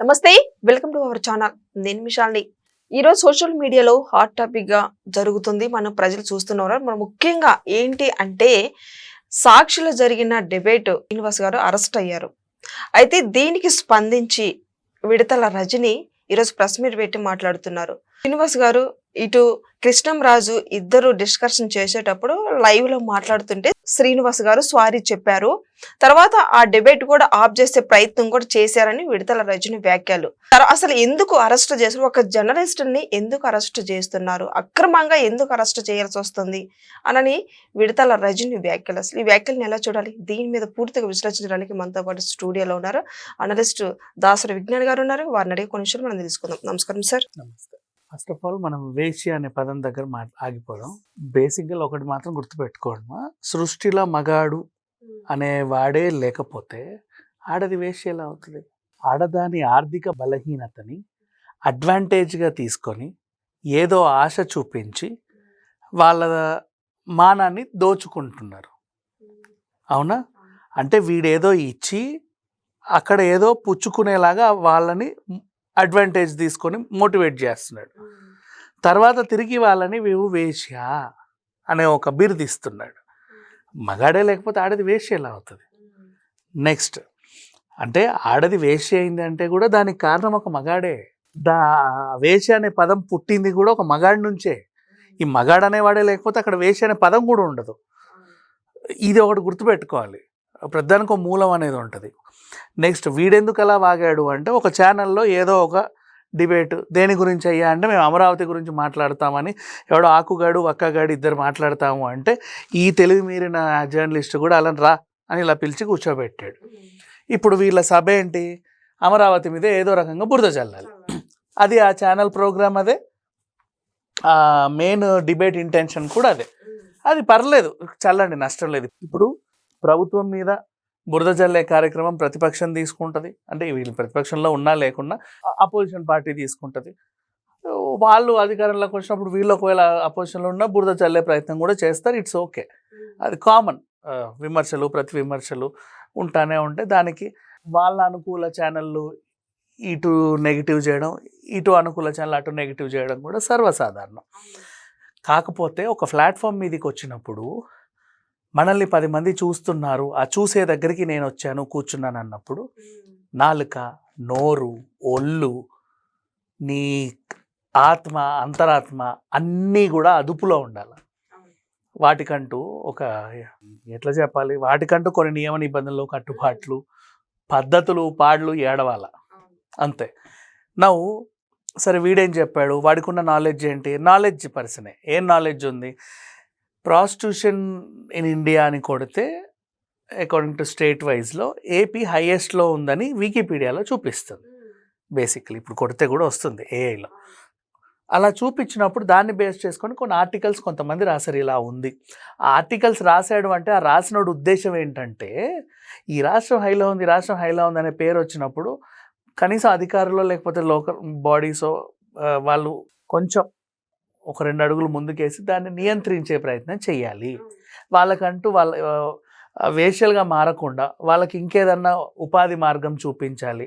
నమస్తే welcome to our channel. నేను మిషాల్ని ఈరోజు సోషల్ మీడియాలో హాట్ టాపిక్గా జరుగుతుంది. మనం ప్రజలు చూస్తున్నారు మనం ముఖ్యంగా ఏంటి అంటే సాక్షిలో జరిగిన డిబేట్ శ్రీనివాస్ గారు అరెస్ట్ అయ్యారు. అయితే దీనికి స్పందించి విడతల రజని ఈరోజు ప్రెస్ మీట్ పెట్టి మాట్లాడుతున్నారు. శ్రీనివాస్ గారు ఇటు కృష్ణంరాజు ఇద్దరు డిస్కషన్ చేసేటప్పుడు లైవ్లో మాట్లాడుతుంటే శ్రీనివాస్ గారు సారీ చెప్పారు. తర్వాత ఆ డిబేట్ కూడా ఆఫ్ చేసే ప్రయత్నం కూడా చేశారని విడతల రజని వ్యాఖ్యలు. అసలు ఎందుకు అరెస్ట్ చేశారు? ఒక జర్నలిస్ట్ని ఎందుకు అరెస్ట్ చేస్తున్నారు? అక్రమంగా ఎందుకు అరెస్ట్ చేయాల్సి వస్తుంది? అనని విడతల రజని వ్యాఖ్యలు. అసలు ఈ వ్యాఖ్యలను ఎలా చూడాలి? దీని మీద పూర్తిగా విశ్లేషించడానికి మనతో పాటు స్టూడియోలో ఉన్నారు. అనలిస్ట్ దాసరి విజ్ఞాన్ గారు ఉన్నారు. వారిని అడిగే కొన్ని విషయాలు మనం తెలుసుకుందాం. నమస్కారం సార్ నమస్తే ఫస్ట్ ఆఫ్ ఆల్ మనం వేశ్య అనే పదం దగ్గర మా ఆగిపోదాం. బేసిక్గా ఒకటి మాత్రం గుర్తుపెట్టుకోవడమా సృష్టిలో మగాడు అనే వాడే లేకపోతే ఆడది వేశ్య ఎలా అవుతుంది? ఆడదాని ఆర్థిక బలహీనతని అడ్వాంటేజ్గా తీసుకొని ఏదో ఆశ చూపించి వాళ్ళ మానాన్ని దోచుకుంటున్నారు. అవునా. అంటే వీడేదో ఇచ్చి అక్కడ ఏదో పుచ్చుకునేలాగా వాళ్ళని అడ్వాంటేజ్ తీసుకొని మోటివేట్ చేస్తున్నాడు. తర్వాత తిరిగి వాళ్ళని వేవు వేశ్య అనే ఒక బిరుదిస్తున్నాడు మగాడే లేకపోతే ఆడది వేశ్య ఎలా అవుతుంది? నెక్స్ట్ అంటే ఆడది వేశ్య అయింది అంటే కూడా దానికి కారణం ఒక మగాడే. దా వేషి అనే పదం పుట్టింది కూడా ఒక మగాడి నుంచే. ఈ మగాడు అనేవాడే లేకపోతే అక్కడ వేశ్య అనే పదం కూడా ఉండదు. ఇది ఒకటి గుర్తుపెట్టుకోవాలి. ప్రధానికి ఒక మూలం అనేది ఉంటుంది. నెక్స్ట్ వీడెందుకు అలా వాగాడు అంటే ఒక ఛానల్లో ఏదో ఒక డిబేట్ దేని గురించి అయ్యా అంటే మేము అమరావతి గురించి మాట్లాడతామని ఎవడో ఆకుగాడు వక్కగాడు ఇద్దరు మాట్లాడతాము అంటే ఈ తెలివి మీరిన జర్నలిస్ట్ కూడా అలా రా అని ఇలా పిలిచి కూర్చోబెట్టాడు. ఇప్పుడు వీళ్ళ సభ ఏంటి? అమరావతి మీద ఏదో రకంగా బురద చల్లాలి అది ఆ ఛానల్ ప్రోగ్రామ్ అదే. మెయిన్ డిబేట్ ఇంటెన్షన్ కూడా అదే. అది పర్లేదు చల్లండి నష్టం లేదు. ఇప్పుడు ప్రభుత్వం మీద బురద జల్లే కార్యక్రమం ప్రతిపక్షం తీసుకుంటుంది. అంటే వీళ్ళు ప్రతిపక్షంలో ఉన్నా లేకున్నా అపోజిషన్ పార్టీ తీసుకుంటుంది. వాళ్ళు అధికారంలోకి వచ్చినప్పుడు వీళ్ళు ఒకవేళ అపోజిషన్లో ఉన్నా బురద చల్లే ప్రయత్నం కూడా చేస్తారు. It's okay. అది కామన్. విమర్శలు ప్రతి విమర్శలు ఉంటానే ఉంటాయి. దానికి వాళ్ళ అనుకూల ఛానళ్ళు ఇటు నెగిటివ్ చేయడం ఇటు అనుకూల ఛానల్ అటు నెగిటివ్ చేయడం కూడా సర్వసాధారణం. కాకపోతే ఒక ప్లాట్ఫామ్ మీదకి వచ్చినప్పుడు మనల్ని పది మంది చూస్తున్నారు. ఆ చూసే దగ్గరికి నేను వచ్చాను కూర్చున్నాను అన్నప్పుడు నాలుక నోరు ఒళ్ళు నీ ఆత్మ అంతరాత్మ అన్నీ కూడా అదుపులో ఉండాలి. వాటికంటూ ఒక ఎట్లా చెప్పాలి? వాటికంటూ కొన్ని నియమ నిబంధనలు కట్టుబాట్లు పద్ధతులు పాటలు ఏడవాల. అంతే. నవ్వు సరే వీడేం చెప్పాడు? వాడికి ఉన్న నాలెడ్జ్ ఏంటి? నాలెడ్జ్ పర్సనే. ఏం నాలెడ్జ్ ఉంది? ప్రాస్టిట్యూషన్ ఇన్ ఇండియా అని కొడితే అకార్డింగ్ టు స్టేట్ వైజ్లో ఏపీ హైయెస్ట్లో ఉందని వికీపీడియాలో చూపిస్తుంది. బేసిక్లీ ఇప్పుడు కొడితే కూడా వస్తుంది ఏఐలో అలా చూపించినప్పుడు దాన్ని బేస్ చేసుకొని కొన్ని ఆర్టికల్స్ కొంతమంది రాశారు ఇలా ఉంది. ఆ ఆర్టికల్స్ రాశాడు అంటే ఆ రాసినోడు ఉద్దేశం ఏంటంటే ఈ రాష్ట్రం హైలో ఉంది రాష్ట్రం హైలో ఉంది అనే పేరు వచ్చినప్పుడు కనీసం అధికారులు లేకపోతే లోకల్ బాడీసో వాళ్ళు కొంచెం ఒక రెండు అడుగులు ముందుకేసి దాన్ని నియంత్రించే ప్రయత్నం చేయాలి వాళ్ళకంటూ వాళ్ళ ఆ, వేశ్యలుగా మారకుండా వాళ్ళకి ఇంకేదన్నా ఉపాధి మార్గం చూపించాలి.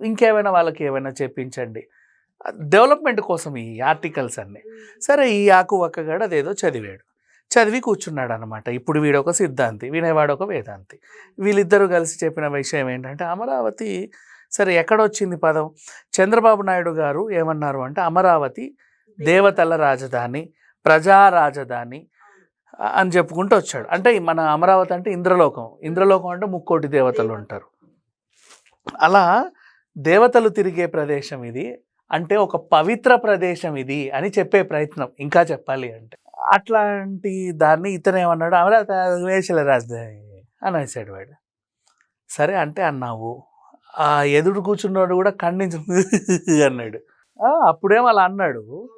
ఇంకేమైనా వాళ్ళకి ఏమైనా చెప్పించండి. డెవలప్మెంట్ కోసం ఈ ఆర్టికల్స్ అన్నీ. సరే ఈ ఆకు ఒక్కగాడు అదేదో చదివాడు. చదివి కూర్చున్నాడు అనమాట ఇప్పుడు వీడొక సిద్ధాంతి వినేవాడు ఒక వేదాంతి. వీళ్ళిద్దరూ కలిసి చెప్పిన విషయం ఏంటంటే అమరావతి సరే ఎక్కడొచ్చింది పదం? చంద్రబాబు నాయుడు గారు ఏమన్నారు అంటే అమరావతి దేవతల రాజధాని ప్రజా రాజధాని అని చెప్పుకుంటూ వచ్చాడు. అంటే మన అమరావతి అంటే ఇంద్రలోకం. ఇంద్రలోకం అంటే ముక్కోటి దేవతలు ఉంటారు. అలా దేవతలు తిరిగే ప్రదేశం ఇది అంటే ఒక పవిత్ర ప్రదేశం ఇది అని చెప్పే ప్రయత్నం ఇంకా చెప్పాలి అంటే. అట్లాంటి దాన్ని ఇతను ఏమన్నాడు? అమరావతి వేసల రాజధాని అనేసాడు వాడు. సరే అంటే అన్నావు. ఆ ఎదురు కూర్చున్నాడు కూడా ఖండించు అన్నాడు. అప్పుడేమో అలా అన్నాడు?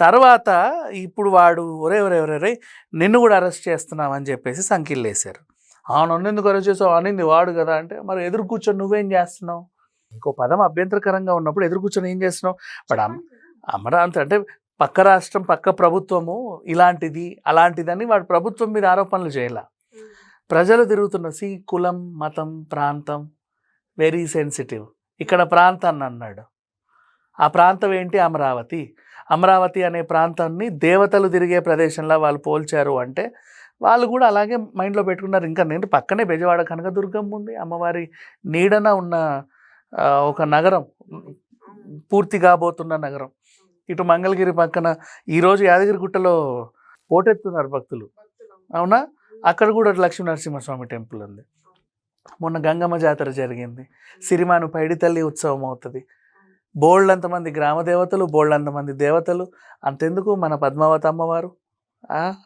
తర్వాత ఇప్పుడు వాడు ఒరే ఒరే ఒరే నిన్ను కూడా అరెస్ట్ చేస్తున్నామని చెప్పేసి సంఖ్యలు వేశారు ఆ నన్ను ఎందుకు అరెస్ట్ చేసావు? అనింది వాడు కదా. అంటే మరి ఎదురు కూర్చొని నువ్వేం చేస్తున్నావు? ఇంకో పదం అభ్యంతరకరంగా ఉన్నప్పుడు ఎదురు కూర్చొని ఏం చేస్తున్నావు? ఇప్పుడు అమ అమరావతి అంటే పక్క రాష్ట్రం పక్క ప్రభుత్వము ఇలాంటిది అలాంటిదని వాడు ప్రభుత్వం మీద ఆరోపణలు చేయాల. ప్రజలు తిరుగుతున్న సి కులం మతం ప్రాంతం వెరీ సెన్సిటివ్. ఇక్కడ ప్రాంతాన్ని అన్నాడు. ఆ ప్రాంతం ఏంటి? అమరావతి. అమరావతి అనే ప్రాంతాన్ని దేవతలు తిరిగే ప్రదేశంలో వాళ్ళు పోల్చారు అంటే వాళ్ళు కూడా అలాగే మైండ్లో పెట్టుకున్నారు. ఇంకా నేను పక్కనే బెజవాడ కనకదుర్గం ఉంది. అమ్మవారి నీడన ఉన్న ఒక నగరం పూర్తి కాబోతున్న నగరం. ఇటు మంగళగిరి పక్కన ఈరోజు యాదగిరిగుట్టలో పోటెత్తున్నారు భక్తులు. అవునా? అక్కడ కూడా లక్ష్మీ నరసింహస్వామి టెంపుల్ ఉంది. మొన్న గంగమ్మ జాతర జరిగింది. సిరిమాను పైడితల్లి ఉత్సవం అవుతుంది. బోల్డ్ అంతమంది గ్రామ దేవతలు బోల్డ్ అంతమంది దేవతలు. అంతెందుకు మన పద్మావతి అమ్మవారు?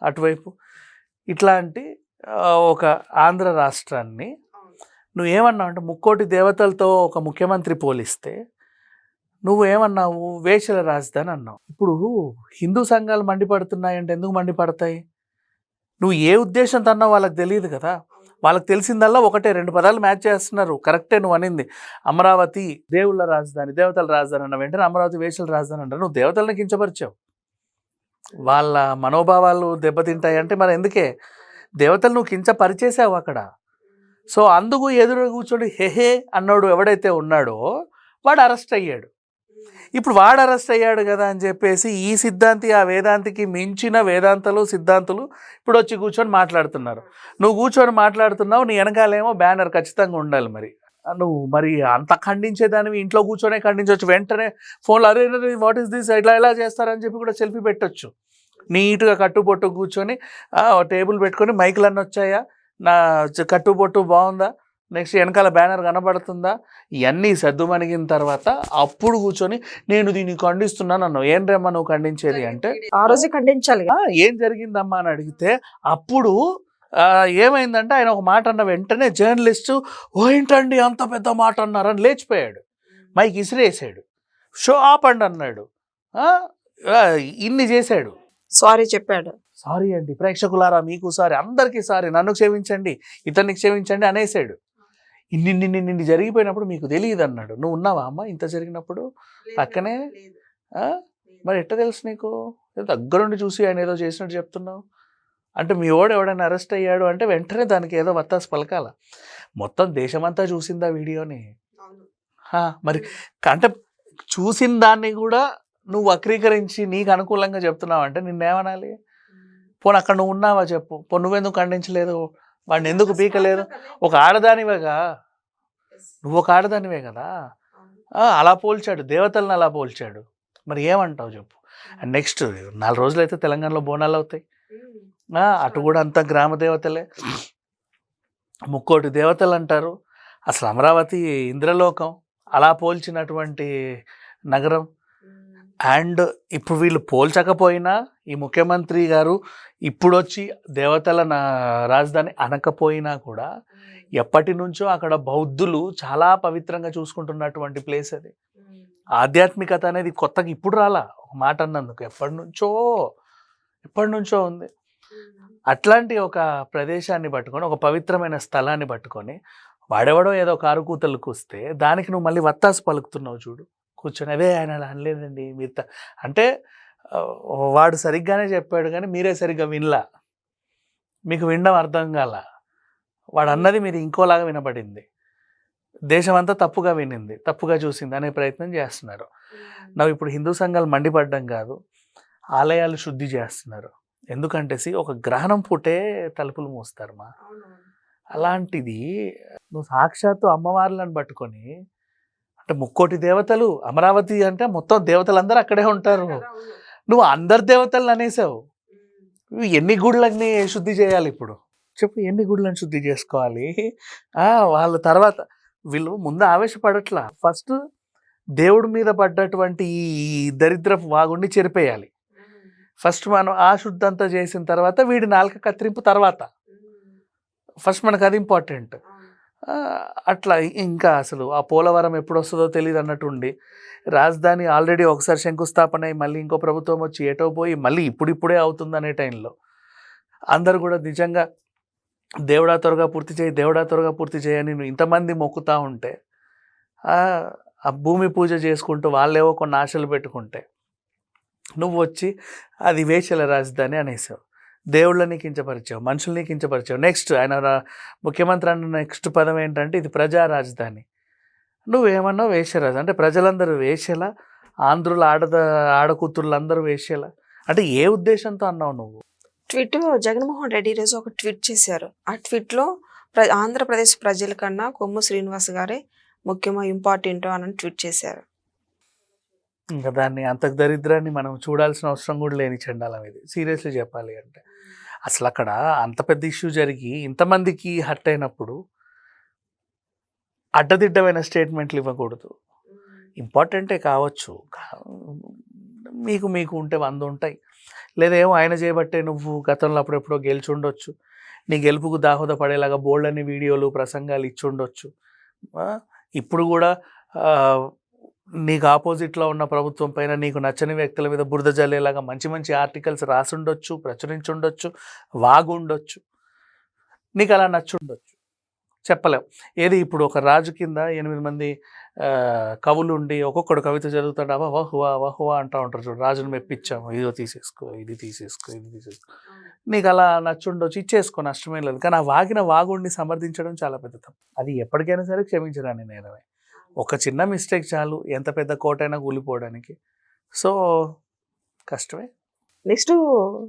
అటువైపు. ఇట్లాంటి ఒక ఆంధ్ర రాష్ట్రాన్ని నువ్వేమన్నావు? అంటే ముక్కోటి దేవతలతో ఒక ముఖ్యమంత్రి పోలిస్తే నువ్వు ఏమన్నావు వేషల రాజధాని అన్నావు. ఇప్పుడు హిందూ సంఘాలు మండిపడుతున్నాయంటే ఎందుకు మండిపడతాయి? నువ్వు ఏ ఉద్దేశంతో అన్నావు? వాళ్ళకి తెలియదు కదా. వాళ్ళకి తెలిసిందల్లా ఒకటే రెండు పదాలు మ్యాచ్ చేస్తున్నారు. కరెక్టే నువ్వు అనింది. అమరావతి దేవుళ్ళ రాజధాని దేవతల రాజధాని అన్న వెంటనే అమరావతి వేషల రాజధాని అంటారు. నువ్వు దేవతలను కించపరిచావు. వాళ్ళ మనోభావాలు దెబ్బతింటాయి అంటే మరి ఎందుకే? దేవతలు నువ్వు కించపరిచేసావు అక్కడ. సో అందుకు ఎదురు కూర్చొని హెహే అన్నాడు ఎవడైతే ఉన్నాడో వాడు అరెస్ట్ అయ్యాడు. ఇప్పుడు వాడు అరెస్ట్ అయ్యాడు కదా అని చెప్పేసి ఈ సిద్ధాంతి ఆ వేదాంతికి మించిన వేదాంతలు సిద్ధాంతులు ఇప్పుడు వచ్చి కూర్చొని మాట్లాడుతున్నారు. నువ్వు కూర్చొని మాట్లాడుతున్నావు నీ వెనకాలేమో బ్యానర్ ఖచ్చితంగా ఉండాలి మరి. నువ్వు మరి అంత ఖండించేదానివి ఇంట్లో కూర్చొనే ఖండించవచ్చు. వెంటనే ఫోన్లో అరే వాట్ ఈస్ దిస్ ఇట్లా ఎలా చేస్తారని చెప్పి కూడా సెల్ఫీ పెట్టచ్చు. నీట్గా కట్టుబొట్టు కూర్చొని టేబుల్ పెట్టుకొని మైకులు అన్నీ వచ్చాయా? నా కట్టుబొట్టు బాగుందా? నెక్స్ట్ వెనకాల బ్యానర్ కనబడుతుందా? ఇవన్నీ సర్దుమణిగిన తర్వాత అప్పుడు కూర్చొని నేను దీన్ని ఖండిస్తున్నాను అన్నావు. ఏం రేమ్మా నువ్వు ఖండించేది అంటే? ఆ రోజే ఖండించాలి "ఆ, ఏం జరిగిందమ్మా అని అడిగితే అప్పుడు ఏమైందంటే ఆయన ఒక మాట అన్న వెంటనే జర్నలిస్టు ఓ ఏంటండి అంత పెద్ద మాట అన్నారని లేచిపోయాడు. మైక్ ఇసిరేసాడు. షో ఆపండి అన్నాడు. ఇన్ని చేశాడు. సారీ చెప్పాడు. సారీ అండి ప్రేక్షకులారా మీకు సారీ అందరికీ సారీ నన్ను క్షమించండి ఇతన్ని క్షమించండి అనేసాడు. ఇన్ని జరిగిపోయినప్పుడు మీకు తెలియదు అన్నాడు నువ్వు ఉన్నావా అమ్మ ఇంత జరిగినప్పుడు? పక్కనే? మరి ఎట్ట తెలుసు నీకు? దగ్గరుండి చూసి ఆయన ఏదో చేసినట్టు చెప్తున్నావు. అంటే మీ వాడు ఎవడైనా అరెస్ట్ అయ్యాడు అంటే వెంటనే దానికి ఏదో వత్తాసు పలకాల. మొత్తం దేశమంతా చూసిందా వీడియోని? హా, మరి అంటే చూసిన దాన్ని కూడా నువ్వు వక్రీకరించి నీకు అనుకూలంగా చెప్తున్నావు అంటే నిన్నేమనాలి? పోనీ అక్కడ నువ్వు ఉన్నావా చెప్పు. పో నువ్వెందుకు ఖండించలేదు? వాడిని ఎందుకు పీకలేదు ఒక ఆడదానివేగా? నువ్వు ఒక ఆడదానివే కదా? అలా పోల్చాడు. దేవతలను అలా పోల్చాడు. మరి ఏమంటావు చెప్పు? నెక్స్ట్ నాలుగు రోజులు అయితే తెలంగాణలో బోనాలు అవుతాయి. ఆ, అటు కూడా అంతా గ్రామ దేవతలే. ముక్కోటి దేవతలు అంటారు. అసలు అమరావతి ఇంద్రలోకం అలా పోల్చినటువంటి నగరం. అండ్ ఇప్పుడు వీళ్ళు పోల్చకపోయినా ఈ ముఖ్యమంత్రి గారు ఇప్పుడు వచ్చి దేవతల నా రాజధాని అనకపోయినా కూడా ఎప్పటి నుంచో అక్కడ బౌద్ధులు చాలా పవిత్రంగా చూసుకుంటున్నటువంటి ప్లేస్ అది. ఆధ్యాత్మికత అనేది కొత్తగా ఇప్పుడు రాలా. ఒక మాట అన్నందుకు. ఎప్పటి నుంచో ఎప్పటి నుంచో ఉంది. అట్లాంటి ఒక ప్రదేశాన్ని పట్టుకొని ఒక పవిత్రమైన స్థలాన్ని పట్టుకొని వాడెవడో ఏదో కారు కూతలు కూస్తే దానికి నువ్వు మళ్ళీ వత్తాసు పలుకుతున్నావు చూడు. కూర్చొని అదే ఆయన అలా అనలేదండి మీరు త-" అంటే వాడు సరిగ్గానే చెప్పాడు కానీ మీరే సరిగ్గా వినలా. మీకు వినడం అర్థం కాల. వాడు అన్నది మీరు ఇంకోలాగా వినపడింది దేశం అంతా తప్పుగా వినింది తప్పుగా చూసింది అనే ప్రయత్నం చేస్తున్నారు. నవ్వు ఇప్పుడు హిందూ సంఘాలు మండిపడ్డం కాదు ఆలయాలు శుద్ధి చేస్తున్నారు. ఎందుకంటే ఒక గ్రహణం పుట్టే తలుపులు మూస్తారు మా. అలాంటిది నువ్వు సాక్షాత్తు అమ్మవార్లను పట్టుకొని అంటే ముక్కోటి దేవతలు అమరావతి అంటే మొత్తం దేవతలందరూ అక్కడే ఉంటారు. నువ్వు అందరు దేవతలను అనేసావు. నువ్వు ఎన్ని గుళ్ళని శుద్ధి చేయాలి ఇప్పుడు? చెప్పు ఎన్ని గుళ్ళని శుద్ధి చేసుకోవాలి? వాళ్ళ తర్వాత వీళ్ళు ముందు ఆవేశపడట్లా. ఫస్ట్ దేవుడి మీద పడ్డటువంటి ఈ దరిద్రపు వాగుండి చెరిపేయాలి. ఫస్ట్ మనం ఆ శుద్ధి అంతా చేసిన తర్వాత వీడి నాలుక కత్తిరింపు తర్వాత. ఫస్ట్ మనకు అది ఇంపార్టెంట్. అట్లా ఇంకా అసలు ఆ పోలవరం ఎప్పుడు వస్తుందో తెలియదు అన్నట్టుండి రాజధాని ఆల్రెడీ ఒకసారి శంకుస్థాపన అయ్యి మళ్ళీ ఇంకో ప్రభుత్వం వచ్చి ఏటో పోయి మళ్ళీ ఇప్పుడిప్పుడే అవుతుంది అనే టైంలో అందరు కూడా నిజంగా దేవుడా త్వరగా పూర్తి చేయి దేవుడా త్వరగా పూర్తి చేయని ఇంతమంది మొక్కుతా ఉంటే ఆ ఆ భూమి పూజ చేసుకుంటూ వాళ్ళేవో కొన్ని ఆశలు పెట్టుకుంటే నువ్వు వచ్చి అది వేషల రాజధాని అనేసావు. దేవుళ్ళని కించపరిచావు మనుషుల్ని కించపరిచావు నెక్స్ట్ ఆయన ముఖ్యమంత్రి అన్న నెక్స్ట్ పదం ఏంటంటే ఇది ప్రజా రాజధాని. నువ్వేమన్నా వేషరాజు అంటే ప్రజలందరూ వేషేలా ఆంధ్రులు ఆడద ఆడకూతుర్లు అందరూ వేషేలా అంటే ఏ ఉద్దేశంతో అన్నావు నువ్వు? ట్వీట్ జగన్మోహన్ రెడ్డి ఈరోజు ఒక ట్వీట్ చేశారు. ఆ ట్వీట్లో ప్ర ఆంధ్రప్రదేశ్ ప్రజల కన్నా కొమ్ము శ్రీనివాస్ గారే ముఖ్యమో ఇంపార్టెంట్ అని ట్వీట్ చేశారు. ఇంకా దాన్ని అంత దరిద్రాన్ని మనం చూడాల్సిన అవసరం కూడా లేని చండాలం ఇది. సీరియస్లీ చెప్పాలి అంటే. అసలు అక్కడ అంత పెద్ద ఇష్యూ జరిగి ఇంతమందికి హర్ట్ అయినప్పుడు అడ్డదిడ్డమైన స్టేట్మెంట్లు ఇవ్వకూడదు. ఇంపార్టెంటే కావచ్చు. మీకు మీకు ఉంటే వంద ఉంటాయి. లేదా ఏమో ఆయన చేయబట్టే నువ్వు గతంలో అప్పుడెప్పుడో గెలిచి ఉండొచ్చు నీ గెలుపుకు దాహోద పడేలాగా బోల్డ్ అని వీడియోలు ప్రసంగాలు ఇచ్చి ఉండొచ్చు ఆ, ఇప్పుడు కూడా నీకు ఆపోజిట్లో ఉన్న ప్రభుత్వం పైన నీకు నచ్చని వ్యక్తుల మీద బురద జల్లేలాగా మంచి మంచి ఆర్టికల్స్ రాసుండొచ్చు ప్రచురించుండొచ్చు వాగుండొచ్చు. నీకు అలా నచ్చుండొచ్చు. చెప్పలేం. ఏది ఇప్పుడు ఒక రాజు కింద ఎనిమిది మంది కవులు ఉండి ఒక్కొక్కడు కవిత చదువుతాడు అవా వహువా వహువా అంటూ ఉంటారు చూడు రాజును మెప్పించాము ఇదో తీసేసుకో ఇది తీసేసుకో ఇది తీసేసుకో. నీకు అలా నచ్చుండొచ్చు ఇచ్చేసుకో నష్టమే లేదు. కానీ ఆ వాగిన వాగుడిని సమర్థించడం చాలా పెద్ద తప్పు. అది ఎప్పటికైనా సరే క్షమించరాని నేరమే. ఒక చిన్న మిస్టేక్ చాలు ఎంత పెద్ద కోటైనా కూలిపోవడానికి. సో కష్టమే. నెక్స్ట్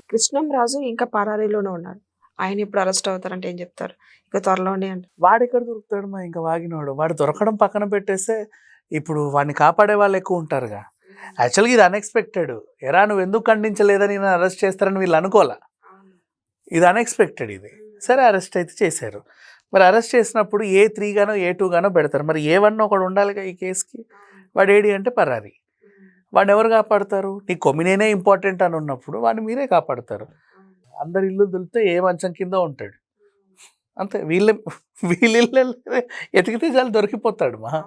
కృష్ణం రాజు ఇంకా పరారీలోనే ఉన్నారు. ఆయన ఇప్పుడు అరెస్ట్ అవుతారంటే ఏం చెప్తారు? ఇక త్వరలోనే అంట. వాడు ఎక్కడ దొరుకుతాడు మా ఇంకా వాగినవాడు వాడు దొరకడం పక్కన పెట్టేస్తే ఇప్పుడు వాడిని కాపాడే వాళ్ళు ఎక్కువ ఉంటారుగా. యాక్చువల్గా ఇది అన్ఎక్స్పెక్టెడ్ ఎరా నువ్వు ఎందుకు ఖండించలేదని నేను అరెస్ట్ చేస్తారని వీళ్ళు అనుకోలే ఇది అన్ఎక్స్పెక్టెడ్ ఇది. సరే అరెస్ట్ అయితే చేశారు. మరి అరెస్ట్ చేసినప్పుడు ఏ త్రీ గానో ఏ టూ గానో పెడతారు. మరి ఏ వన్ ఒకడు ఉండాలిగా ఈ కేసుకి? వాడు ఏడి అంటే పరారి. వాడిని ఎవరు కాపాడతారు? నీ కొమ్మినేనే ఇంపార్టెంట్ అని ఉన్నప్పుడు వాడిని మీరే కాపాడతారు. అందరి ఇల్లు దులితే ఏ మంచం కింద ఉంటాడు. అంతే. వీళ్ళ వీళ్ళ ఎతికితే చాలు దొరికిపోతాడు మా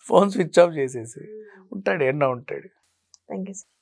ఫోన్ స్విచ్ ఆఫ్ చేసేసి. ఉంటాడు ఎన్నో ఉంటాడు. Thank you sir.